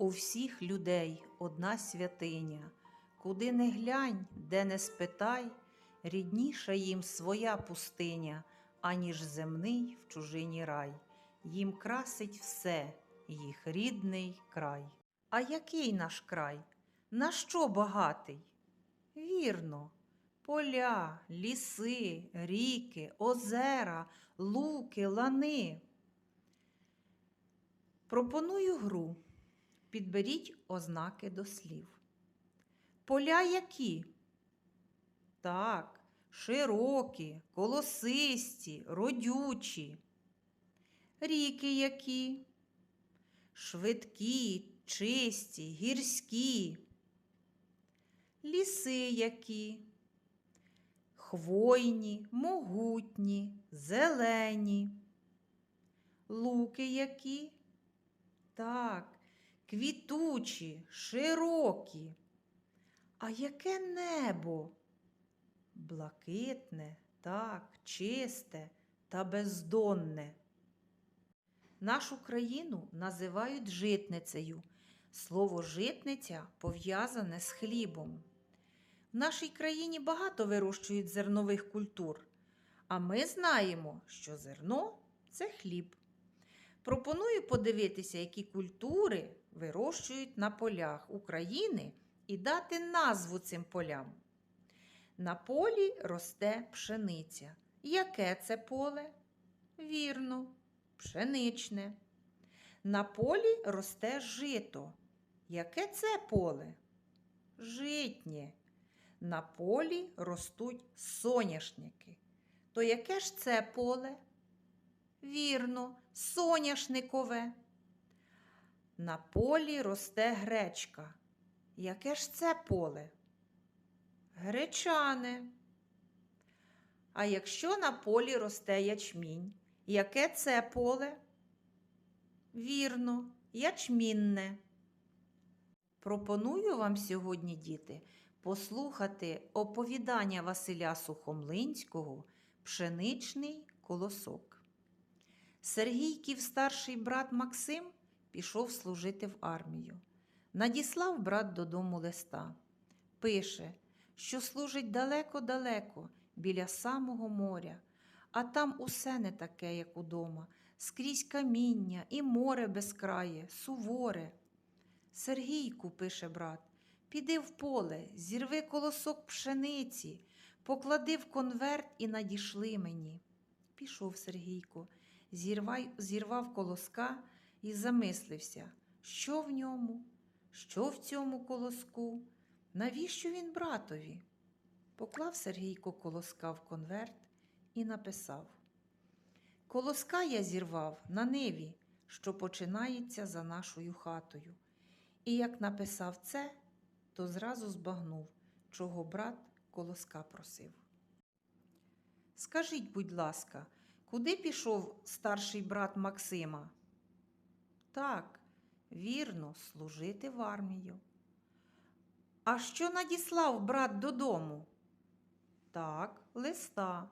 У всіх людей одна святиня, куди не глянь, де не спитай, рідніша їм своя пустиня, аніж земний в чужині рай. Їм красить все, їх рідний край. А який наш край? На що багатий? Вірно, поля, ліси, ріки, озера, луки, лани. Пропоную гру. Підберіть ознаки до слів. Поля які? Так, широкі, колосисті, родючі. Ріки які? Швидкі, чисті, гірські. Ліси які? Хвойні, могутні, зелені. Луки які? Так, квітучі, широкі. А яке небо? Блакитне, так, чисте та бездонне. Нашу країну називають житницею. Слово житниця пов'язане з хлібом. В нашій країні багато вирощують зернових культур, а ми знаємо, що зерно це хліб. Пропоную подивитися, які культури вирощують на полях України і дати назву цим полям. На полі росте пшениця. Яке це поле? Вірно, пшеничне. На полі росте жито. Яке це поле? Житнє. На полі ростуть соняшники. То яке ж це поле? Вірно, соняшникове. На полі росте гречка. Яке ж це поле? Гречане. А якщо на полі росте ячмінь, яке це поле? Вірно, ячмінне. Пропоную вам сьогодні, діти, послухати оповідання Василя Сухомлинського Пшеничний колосок. Сергійків старший брат Максим пішов служити в армію. Надіслав брат додому листа. Пише, що служить далеко-далеко, біля самого моря, а там усе не таке, як удома, скрізь каміння і море безкрає, суворе. Сергійку, пише брат, піди в поле, зірви колосок пшениці, поклади в конверт і надішли мені. Пішов Сергійко, зірвав колоска і замислився, що в ньому, що в цьому колоску, навіщо він братові? Поклав Сергійко колоска в конверт і написав: Колоска я зірвав на ниві, що починається за нашою хатою. І як написав це, то зразу збагнув, чого брат колоска просив. Скажіть, будь ласка, куди пішов старший брат Максима? Так, вірно, служити в армію. А що надіслав брат додому? Так, листа.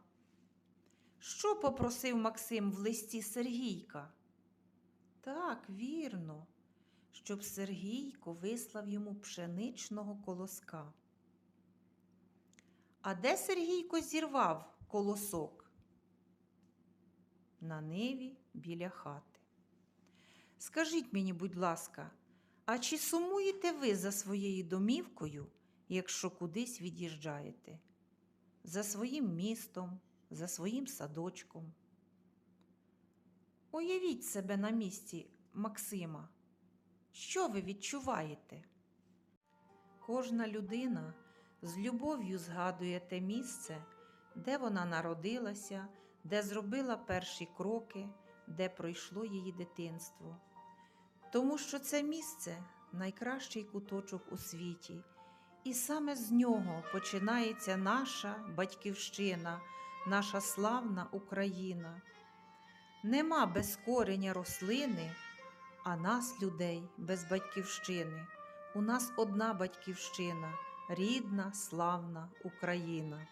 Що попросив Максим в листі Сергійка? Так, вірно, щоб Сергійко вислав йому пшеничного колоска. А де Сергійко зірвав колосок? На ниві біля хати. Скажіть мені, будь ласка, а чи сумуєте ви за своєю домівкою, якщо кудись від'їжджаєте? За своїм містом, за своїм садочком? Уявіть себе на місці Максима. Що ви відчуваєте? Кожна людина з любов'ю згадує те місце, де вона народилася, де зробила перші кроки, де пройшло її дитинство. Тому що це місце найкращий куточок у світі, і саме з нього починається наша батьківщина, наша славна Україна. Нема без кореня рослини, а нас, людей, без батьківщини. У нас одна батьківщина, рідна, славна Україна.